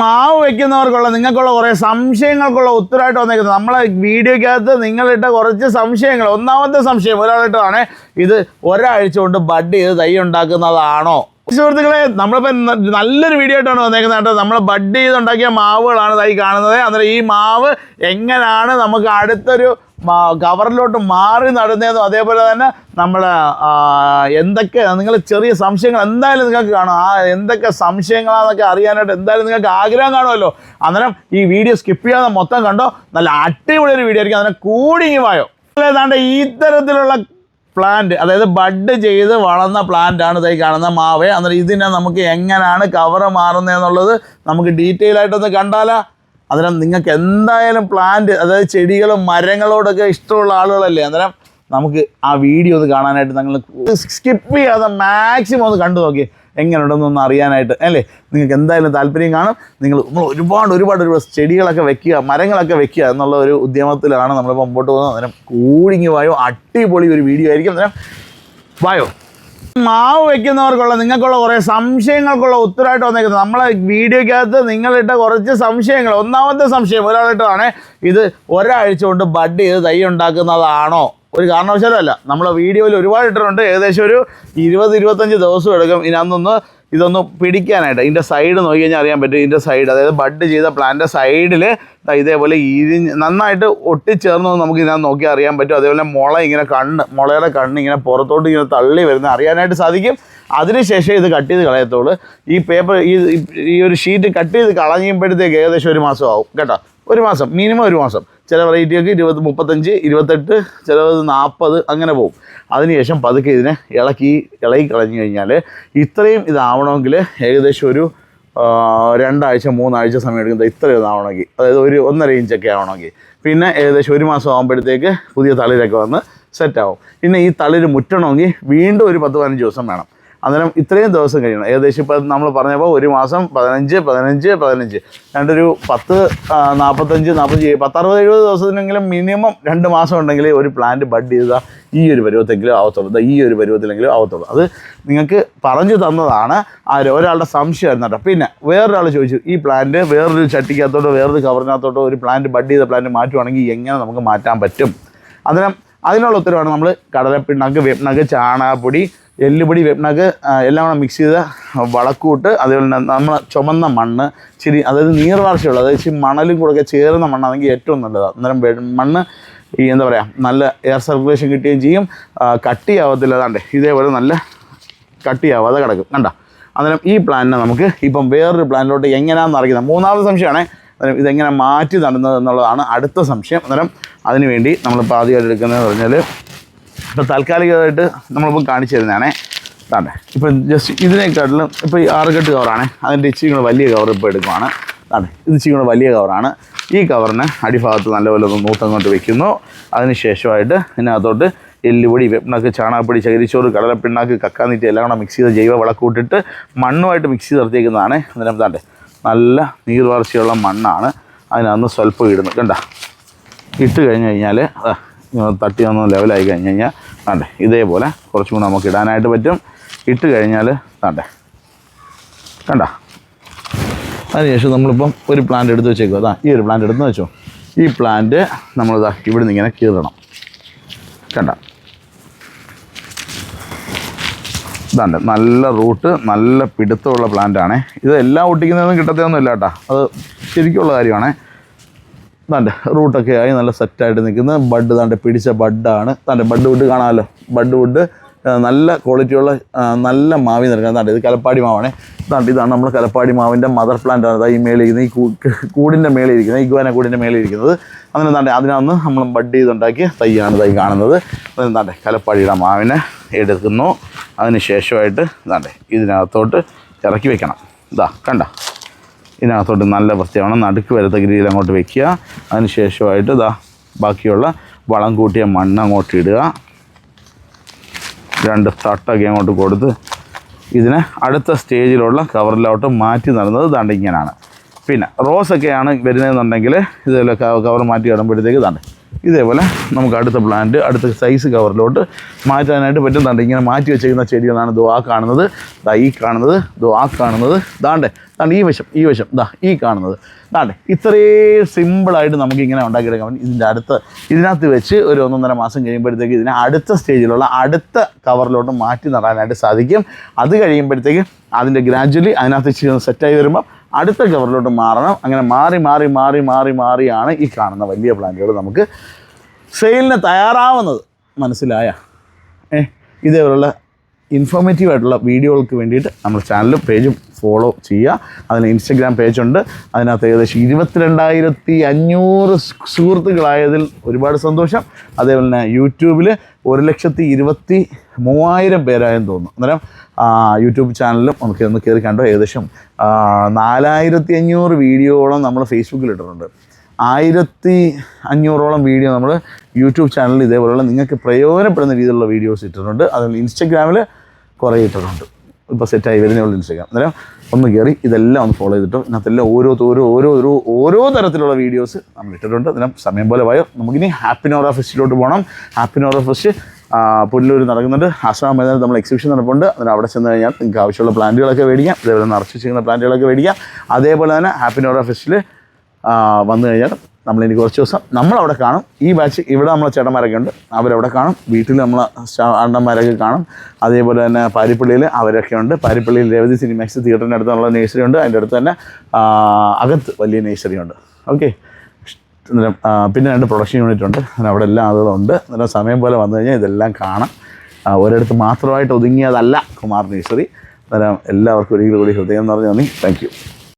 മാവ് വെക്കുന്നവർക്കുള്ള നിങ്ങൾക്കുള്ള കുറേ സംശയങ്ങൾക്കുള്ള ഉത്തരമായിട്ട് വന്നേക്കുന്നത്. നമ്മളെ വീഡിയോക്കകത്ത് നിങ്ങളിട്ട കുറച്ച് സംശയങ്ങൾ. ഒന്നാമത്തെ സംശയം ഒരാളിട്ടതാണ് ഇത് ഒരാഴ്ച കൊണ്ട് ബഡ് ചെയ്ത് തൈ ഉണ്ടാക്കുന്നതാണോ? സുഹൃത്തുക്കളെ നമ്മളിപ്പോൾ നല്ലൊരു വീഡിയോ ആയിട്ടാണ് വന്നേക്കുന്നത് കേട്ടോ. നമ്മൾ ബഡ് ചെയ്ത് ഉണ്ടാക്കിയ മാവുകളാണ് ഇതായി കാണുന്നത്. അന്നേരം ഈ മാവ് എങ്ങനെയാണ് നമുക്ക് അടുത്തൊരു കവറിലോട്ട് മാറി നടുന്നതെന്നും അതേപോലെ തന്നെ നമ്മൾ എന്തൊക്കെ നിങ്ങൾ ചെറിയ സംശയങ്ങൾ എന്തായാലും നിങ്ങൾക്ക് കാണും. ആ എന്തൊക്കെ സംശയങ്ങളാണെന്നൊക്കെ അറിയാനായിട്ട് എന്തായാലും നിങ്ങൾക്ക് ആഗ്രഹം കാണുമല്ലോ. അന്നേരം ഈ വീഡിയോ സ്കിപ്പ് ചെയ്യാതെ മൊത്തം കണ്ടോ. നല്ല അടിപൊളി ഒരു വീഡിയോ ആയിരിക്കും അന്നേരം കൂടിങ്ങി വായോ. ഈ തരത്തിലുള്ള പ്ലാന്റ് അതായത് ബഡ് ചെയ്ത് വളർന്ന പ്ലാന്റ് ആണ് ഇതായി കാണുന്ന മാവ്. അന്നേരം ഇതിനെ നമുക്ക് എങ്ങനെയാണ് കവർ മാറുന്നതെന്നുള്ളത് നമുക്ക് ഡീറ്റെയിൽ ആയിട്ടൊന്ന് കണ്ടാലാ. അന്നേരം നിങ്ങൾക്ക് എന്തായാലും പ്ലാന്റ് അതായത് ചെടികളും മരങ്ങളോടൊക്കെ ഇഷ്ടമുള്ള ആളുകളല്ലേ. അന്നേരം നമുക്ക് ആ വീഡിയോ ഒന്ന് കാണാനായിട്ട് നിങ്ങൾ സ്കിപ്പ് ചെയ്യാതെ മാക്സിമം ഒന്ന് കണ്ടു നോക്കി എങ്ങനെയുണ്ടെന്നൊന്ന് അറിയാനായിട്ട് അല്ലേ? നിങ്ങൾക്ക് എന്തായാലും താല്പര്യം കാണും. നിങ്ങൾ നമ്മൾ ഒരുപാട് ഒരുപാട് ഒരുപാട് ചെടികളൊക്കെ വെക്കുക മരങ്ങളൊക്കെ വെക്കുക എന്നുള്ള ഒരു ഉദ്യമത്തിലാണ് നമ്മളിപ്പോൾ മുമ്പോട്ട് പോകുന്നത്. അന്നേരം കൂടിങ്ങി വായോ അടിപൊളി ഒരു വീഡിയോ ആയിരിക്കും. അന്നേരം വായോ. മാവ് വെക്കുന്നവർക്കുള്ള നിങ്ങൾക്കുള്ള കുറേ സംശയങ്ങൾക്കുള്ള ഉത്തരമായിട്ട് വന്നേക്കുന്നത്. നമ്മളെ വീഡിയോക്കകത്ത് നിങ്ങളിട്ട കുറച്ച് സംശയങ്ങൾ. ഒന്നാമത്തെ സംശയം ഒരാളിട്ടതാണ് ഇത് ഒരാഴ്ച കൊണ്ട് ബഡ് ചെയ്ത് തൈ ഉണ്ടാക്കുന്നതാണോ? ഒരു കാരണവശാലും അല്ല നമ്മളെ വീഡിയോയിൽ ഒരുപാട് ഇട്ടിട്ടുണ്ട്. ഏകദേശം ഒരു ഇരുപത് ഇരുപത്തഞ്ച് ദിവസം എടുക്കും. ഇതിനകത്തൊന്ന് ഇതൊന്ന് പിടിക്കാനായിട്ട്. ഇതിന്റെ സൈഡ് നോക്കി കഴിഞ്ഞാൽ അറിയാൻ പറ്റും. ഇതിന്റെ സൈഡ് അതായത് ബഡ് ചെയ്ത പ്ലാന്റ് സൈഡിൽ ഇതേപോലെ ഇരിഞ്ഞ് നന്നായിട്ട് ഒട്ടിച്ചേർന്ന് നമുക്ക് ഇതിനകത്ത് നോക്കി അറിയാൻ പറ്റും. അതേപോലെ മുള ഇങ്ങനെ കണ്ണ് മുളയുടെ കണ്ണ് ഇങ്ങനെ പുറത്തോട്ട് ഇങ്ങനെ തള്ളി വരുന്ന അറിയാനായിട്ട് സാധിക്കും. അതിനുശേഷം ഇത് കട്ട് ചെയ്ത് കളയത്തുള്ളൂ. ഈ പേപ്പർ ഈ ഈ ഒരു ഷീറ്റ് കട്ട് ചെയ്ത് കളഞ്ഞുമ്പോഴത്തേക്ക് ഏകദേശം ഒരു മാസം ആവും. കേട്ടോ? ഒരു മാസം മിനിമം ഒരു മാസം. ചില വെറൈറ്റിയൊക്കെ ഇരുപത് മുപ്പത്തഞ്ച് ഇരുപത്തെട്ട് ചിലത് നാൽപ്പത് അങ്ങനെ പോകും. അതിനുശേഷം പതുക്കെ ഇതിനെ ഇളക്കി ഇളകി കളഞ്ഞു കഴിഞ്ഞാൽ ഇത്രയും ഇതാവണമെങ്കിൽ ഏകദേശം ഒരു രണ്ടാഴ്ച മൂന്നാഴ്ച സമയം എടുക്കുന്നത് ഇത്രയും ഇതാവണമെങ്കിൽ അതായത് ഒരു ഒന്നര ഇഞ്ചൊക്കെ ആവണമെങ്കിൽ. പിന്നെ ഏകദേശം ഒരു മാസം ആകുമ്പോഴത്തേക്ക് പുതിയ തളിരൊക്കെ വന്ന് സെറ്റാവും പിന്നെ ഈ തളിര് മുറ്റണമെങ്കിൽ വീണ്ടും ഒരു പത്ത് പതിനഞ്ച് ദിവസം വേണം. അന്നേരം ഇത്രയും ദിവസം കഴിയണം. ഏകദേശം ഇപ്പം നമ്മൾ പറഞ്ഞപ്പോൾ ഒരു മാസം പതിനഞ്ച് പതിനഞ്ച് പതിനഞ്ച്. രണ്ടൊരു പത്ത് നാൽപ്പത്തഞ്ച് നാൽപ്പത്തി പത്തറുപത് എഴുപത് ദിവസത്തിനെങ്കിലും മിനിമം രണ്ട് മാസം ഉണ്ടെങ്കിൽ ഒരു പ്ലാന്റ് ബഡ് ചെയ്താൽ ഈ ഒരു പരുവത്തെങ്കിലും ആവത്തുള്ളൂ. ഈ ഒരു പരുവത്തിലെങ്കിലും ആവത്തുള്ളൂ. അത് നിങ്ങൾക്ക് പറഞ്ഞു തന്നതാണ് ആ ഒരു- ഒരാളുടെ സംശയമായിരുന്നു കേട്ടോ. പിന്നെ വേറൊരാൾ ചോദിച്ചു ഈ പ്ലാന്റ് വേറൊരു ചട്ടിക്കകത്തോട്ടോ വേറൊരു കവറിനകത്തോട്ടോ ഒരു പ്ലാന്റ് ബഡ് ചെയ്ത പ്ലാന്റ് മാറ്റുവാണെങ്കിൽ എങ്ങനെ നമുക്ക് മാറ്റാൻ പറ്റും? അന്നേരം അതിനുള്ള ഉത്തരവാണ് നമ്മൾ കടലപ്പിണ്ണാക്ക് വെപ്പിണ്ണാക്ക് ചാണകപ്പൊടി എല്ലുപൊടി വെപ്പിണ്ണാക്ക് എല്ലാം കൂടെ മിക്സ് ചെയ്ത വളക്കൂട്ട് അതുപോലെ തന്നെ നമ്മൾ ചുമന്ന മണ്ണ് ഇച്ചിരി അതായത് നീർവാർച്ചയുള്ള അതായത് ഇച്ചിരി മണലും ഒക്കെ ചേർന്ന മണ്ണാണെങ്കിൽ ഏറ്റവും നല്ലതാണ് അന്നേരം മണ്ണ് ഈ എന്താ പറയുക നല്ല എയർ സർക്കുലേഷൻ കിട്ടുകയും ചെയ്യും. കട്ടിയാവത്തില്ല അതാണ്ട് ഇതേപോലെ നല്ല കട്ടിയാവാതെ കിടക്കും. കണ്ട? അന്നേരം ഈ പ്ലാനിനെ നമുക്ക് ഇപ്പം വേറൊരു പ്ലാനിലോട്ട് എങ്ങനെയാണെന്ന് അറിയുന്നത് മൂന്നാമത്തെ സംശയമാണ് അന്നേരം ഇതെങ്ങനെ മാറ്റി നടുന്നത് എന്നുള്ളതാണ് അടുത്ത സംശയം. അന്നേരം അതിന് വേണ്ടി നമ്മളിപ്പോൾ ആദ്യമായിട്ട് എടുക്കുന്നതെന്ന് പറഞ്ഞാൽ ഇപ്പോൾ താൽക്കാലികമായിട്ട് നമ്മളിപ്പം കാണിച്ചു തരുന്നതാണേ. താണ്ടെ ഇപ്പം ജസ്റ്റ് ഇതിനേക്കാട്ടിലും ഇപ്പോൾ ഈ ആറുകെട്ട് കവറാണ്. അതിന്റെ ഇച്ചിരി കൂടെ വലിയ കവർ ഇപ്പോൾ എടുക്കുവാണ്. താണ്ടെ ഇത് ഇച്ചിരി കൂടെ വലിയ കവറാണ്. ഈ കവറിന് അടിഭാഗത്ത് നല്ലപോലെ ഒന്ന് നൂത്തങ്ങോട്ട് വെക്കുന്നു. അതിന് ശേഷമായിട്ട് ഇതിനകത്തോട്ട് എല്ലുപൊടി വെപ്പിണക്ക് ചാണകപ്പൊടി ചകിരിച്ചോറ് കടലപ്പിണ്ണാക്ക് കക്കാനീറ്റ് എല്ലാം കൂടെ മിക്സ് ചെയ്ത് ജൈവ വളക്കൂട്ടിട്ട് മണ്ണുമായിട്ട് മിക്സ് ചെയ്ത് നിർത്തിയേക്കുന്നതാണ്. അന്നേരം താണ്ടെ നല്ല നീർവാർച്ചയുള്ള മണ്ണാണ് അതിനകത്ത് സ്വല്പം ഇടുന്നു കണ്ട? ഇട്ട് കഴിഞ്ഞ് കഴിഞ്ഞാൽ തട്ടി ഒന്ന് ലെവലായി കഴിഞ്ഞ് കഴിഞ്ഞാൽ കണ്ടേ ഇതേപോലെ കുറച്ചും കൂടെ നമുക്ക് ഇടാനായിട്ട് പറ്റും. ഇട്ട് കഴിഞ്ഞാൽ കണ്ടേ കണ്ട? അതിനുശേഷം നമ്മളിപ്പം ഒരു പ്ലാന്റ് എടുത്ത് വെച്ചേക്കും അതാ ഈ ഒരു പ്ലാന്റ് എടുത്ത് വെച്ചോ. ഈ പ്ലാന്റ് നമ്മളിതാ ഇവിടെ നിന്ന് ഇങ്ങനെ കീറണം. കണ്ട? ഇതാണ്ട് നല്ല റൂട്ട് നല്ല പിടുത്തമുള്ള പ്ലാന്റാണ് ഇത് എല്ലാം ഒട്ടിക്കുന്നതൊന്നും കിട്ടത്തൊന്നും ഇല്ല കേട്ടോ. അത് ശരിക്കുള്ള കാര്യമാണ്. തന്റെ റൂട്ടൊക്കെ ആയി നല്ല സെറ്റായിട്ട് നിൽക്കുന്നത് ബഡ് തന്റെ പിടിച്ച ബഡാണ്. തന്റെ ബഡ് വുഡ് കാണാമല്ലോ. ബഡ് വുഡ് നല്ല ക്വാളിറ്റിയുള്ള നല്ല മാവി നിൽക്കുന്നത് താണ്ടെ ഇത് കലപ്പാടി മാവാണ്. താണ്ട് ഇതാണ് നമ്മൾ കലപ്പാടി മാവിന്റെ മദർ പ്ലാന്റ് ആണ്. ഈ മേളിൽ ഇരിക്കുന്നത് ഈ കൂടിന്റെ മേളിൽ ഇരിക്കുന്നത് ഈ ഗുവാന കൂടിന്റെ മേളിൽ ഇരിക്കുന്നത് അങ്ങനെ എന്താണ്ട് അതിനകത്ത് നമ്മൾ ബഡ് ചെയ്തുണ്ടാക്കിയ തൈയാണ് തൈ കാണുന്നത്. എന്താണ്ട് താണ്ടെ കലപ്പാടിയുടെ മാവിനെ എടുക്കുന്നു. അതിന് ശേഷമായിട്ട് താണ്ടെ ഇതിനകത്തോട്ട് ഇറക്കി വെക്കണം. ഇതാ കണ്ട? ഇതിനകത്തോട്ട് നല്ല വൃത്തിയാണ് നടുക്ക് വരത്തക്ക രീതിയിൽ അങ്ങോട്ട് വെക്കുക. അതിന് ശേഷമായിട്ട് ഇതാ ബാക്കിയുള്ള വളം കൂട്ടിയ മണ്ണ് അങ്ങോട്ട് ഇടുക. രണ്ട് തട്ടൊക്കെ അങ്ങോട്ട് കൊടുത്ത് ഇതിനെ അടുത്ത സ്റ്റേജിലുള്ള കവറിലോട്ട് മാറ്റി നടന്നത് ദാണ്ട് ഇങ്ങനെയാണ് പിന്നെ റോസൊക്കെയാണ് വരുന്നതെന്നുണ്ടെങ്കിൽ ഇതുപോലെ കവർ മാറ്റി ഇടുമ്പോഴത്തേക്ക് ദാണ്ട്. ഇതേപോലെ നമുക്ക് അടുത്ത പ്ലാന്റ് അടുത്ത സൈസ് കവറിലോട്ട് മാറ്റാനായിട്ട് പറ്റുന്നുണ്ട് ഇങ്ങനെ മാറ്റി വെച്ചിരിക്കുന്ന ചെടികളാണ് ദോ ആ കാണുന്നത്. ദാ ഈ കാണുന്നത് ദോ ആ കാണുന്നത്. ദാണ്ടേ ദാണ്ട് ഈ വശം ഈ വശം ദാ ഈ കാണുന്നത്. ദാണ്ടേ ഇത്രയും സിമ്പിളായിട്ട് നമുക്ക് ഇങ്ങനെ ഉണ്ടാക്കിയെടുക്കാൻ ഇതിന്റെ അടുത്ത് ഇതിനകത്ത് വെച്ച് ഒരു ഒന്നൊന്നര മാസം കഴിയുമ്പോഴത്തേക്ക് ഇതിനെ അടുത്ത സ്റ്റേജിലുള്ള അടുത്ത കവറിലോട്ട് മാറ്റി നടാനായിട്ട് സാധിക്കും. അത് കഴിയുമ്പോഴത്തേക്ക് അതിന്റെ ഗ്രാജ്വലി അതിനകത്ത് സെറ്റായി വരുമ്പോൾ അടുത്ത കവറിലോട്ട് മാറണം. അങ്ങനെ മാറി മാറി മാറി മാറി മാറിയാണ് ഈ കാണുന്ന വലിയ പ്ലാന്റുകൾ നമുക്ക് സെയിലിന് തയ്യാറാവുന്നത്. മനസ്സിലായ? ഏ ഇതേപോലുള്ള ഇൻഫോർമേറ്റീവ് ആയിട്ടുള്ള വീഡിയോകൾക്ക് വേണ്ടിയിട്ട് നമ്മുടെ ചാനലും പേജും ഫോളോ ചെയ്യുക. അതിന് ഇൻസ്റ്റഗ്രാം പേജുണ്ട് അതിനകത്ത് ഏകദേശം ഇരുപത്തിരണ്ടായിരത്തി അഞ്ഞൂറ് സുഹൃത്തുക്കളായതിൽ ഒരുപാട് സന്തോഷം. അതേപോലെ തന്നെ യൂട്യൂബിൽ ഒരു ലക്ഷത്തി ഇരുപത്തി മൂവായിരം പേരായെന്ന് തോന്നുന്നു. അന്നേരം യൂട്യൂബ് ചാനലിലും നമുക്ക് ഒന്ന് കയറി കണ്ടോ? ഏകദേശം നാലായിരത്തി അഞ്ഞൂറ് വീഡിയോയോളം നമ്മൾ ഫേസ്ബുക്കിൽ ഇട്ടിട്ടുണ്ട്. ആയിരത്തി അഞ്ഞൂറോളം വീഡിയോ നമ്മൾ യൂട്യൂബ് ചാനലിൽ ഇതേപോലെയുള്ള നിങ്ങൾക്ക് പ്രയോജനപ്പെടുന്ന രീതിയിലുള്ള വീഡിയോസ് ഇട്ടിട്ടുണ്ട്. അതുപോലെ ഇൻസ്റ്റഗ്രാമിൽ കുറേ ഇട്ടിട്ടുണ്ട്. ഇപ്പോൾ സെറ്റായി വരുന്നേ ഉള്ളൂ ഇൻസ്റ്റഗ്രാം. അന്നേരം ഒന്ന് കയറി ഇതെല്ലാം ഒന്ന് ഫോളോ ചെയ്തിട്ടോ. ഇതിനകത്തെല്ലാം ഓരോ ഓരോ ഓരോ ഓരോ ഓരോ തരത്തിലുള്ള വീഡിയോസ് നമ്മൾ ഇട്ടിട്ടുണ്ട്. അതിനും സമയം പോലെ പോയോ നമുക്കിനി ഹാപ്പി നോറ ഫെസ്റ്റിലോട്ട് പോകണം ഹാപ്പി നോറ ഫെസ്റ്റ് പുല്ലൂർ നടക്കുന്നുണ്ട്. ആശ്രമ മൈതാനത്ത് നമ്മൾ എക്സിബിഷൻ നടപ്പുണ്ട്. അതിന് അവിടെ ചെന്ന് കഴിഞ്ഞാൽ നിങ്ങൾക്ക് ആവശ്യമുള്ള പ്ലാന്റുകളൊക്കെ മേടിക്കാം. അതേപോലെ നിറച്ച് വെച്ചിരിക്കുന്ന പ്ലാന്റുകളൊക്കെ മേടിക്കാം. അതേപോലെ തന്നെ ഹാപ്പി നോറ ഫെസ്റ്റിൽ വന്നു കഴിഞ്ഞാൽ നമ്മളിനി കുറച്ച് ദിവസം നമ്മളവിടെ കാണും. ഈ ബാച്ച് ഇവിടെ നമ്മളെ ചേട്ടന്മാരൊക്കെ ഉണ്ട്. അവരവിടെ കാണും. വീട്ടിൽ നമ്മളെ അണ്ണന്മാരൊക്കെ കാണും. അതേപോലെ തന്നെ പാരിപ്പള്ളിയിൽ അവരൊക്കെ ഉണ്ട്. പാരിപ്പള്ളിയിൽ രേവതി സിനിമാക്സ് തിയേറ്ററിന്റെ അടുത്തുള്ള നേഴ്സറി ഉണ്ട്. അതിന്റെ അടുത്ത് തന്നെ അകത്ത് വലിയ നേഴ്സറി ഉണ്ട്. ഓക്കെ പിന്നെ രണ്ട് പ്രൊഡക്ഷൻ യൂണിറ്റ് ഉണ്ട്. അവിടെ എല്ലാം ആളുകളും ഉണ്ട്. നല്ല സമയം പോലെ വന്നു കഴിഞ്ഞാൽ ഇതെല്ലാം കാണാം. ഒരിടത്ത് മാത്രമായിട്ട് ഒതുങ്ങിയതല്ല കുമാർ നേഴ്സറി അന്നേരം എല്ലാവർക്കും ഒരിക്കലും കൂടി ഹൃദയം നിറഞ്ഞു നന്ദി. താങ്ക്